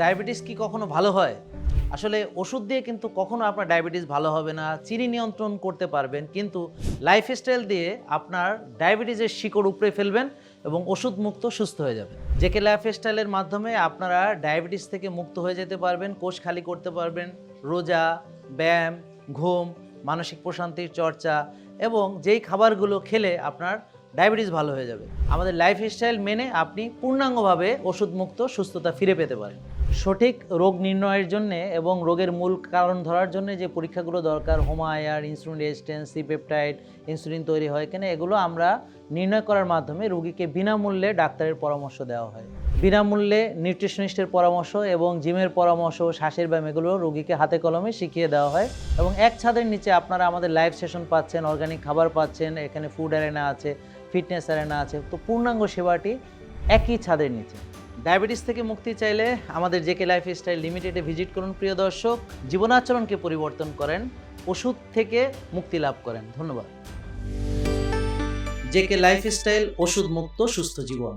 Diabetes কি কখনো ভালো হয়? আসলে ওষুধ দিয়ে কিন্তু কখনো আপনার ডায়াবেটিস ভালো হবে না, চিনি নিয়ন্ত্রণ করতে পারবেন, কিন্তু লাইফস্টাইল দিয়ে আপনার ডায়াবেটিসের শিকড় উপড়ে ফেলবেন এবং ওষুধ মুক্ত সুস্থ হয়ে যাবেন। জেকে লাইফস্টাইলের মাধ্যমে আপনারা ডায়াবেটিস থেকে মুক্ত হয়ে যেতে পারবেন, কোষ খালি করতে পারবেন, রোজা, ব্যায়াম, ঘুম, মানসিক প্রশান্তির চর্চা এবং যেই খাবারগুলো খেলে আপনার ডায়াবেটিস ভালো হয়ে যাবে। আমাদের লাইফস্টাইল মেনে আপনি পূর্ণাঙ্গভাবে ওষুধ মুক্ত সুস্থতা ফিরে পেতে পারেন। সঠিক রোগ নির্ণয়ের জন্য এবং রোগের মূল কারণ ধরার জন্য যে পরীক্ষাগুলো দরকার HOMA IR insulin resistance C peptide insulin তৈরি হয় কেন, এগুলো আমরা নির্ণয় করার মাধ্যমে রোগীকে বিনামূল্যে ডাক্তারের পরামর্শ দেওয়া হয়। বিনামূল্যে নিউট্রিশনিস্টের পরামর্শ এবং জিমের পরামর্শ, শ্বাসের ব্যায়াম, এগুলো রোগীকে হাতে কলমে শিখিয়ে দেওয়া হয় এবং এক ছাদের নিচে আপনারা আমাদের লাইভ সেশন পাচ্ছেন অর্গানিক খাবার পাচ্ছেন, এখানে ফুড অ্যারেনা আছে ফিটনেস অ্যারেনা আছে, তো পূর্ণাঙ্গ সেবাটি একই ছাদের নিচে। ডায়াবেটিস থেকে মুক্তি চাইলে আমাদের জেকে লাইফ স্টাইল লিমিটেডে ভিজিট করুন, প্রিয় দর্শক। জীবনাচরণকে পরিবর্তন করেন, ওষুধ থেকে মুক্তি লাভ করেন। ধন্যবাদ। জেকে লাইফ স্টাইল ওষুধ মুক্ত সুস্থ জীবন।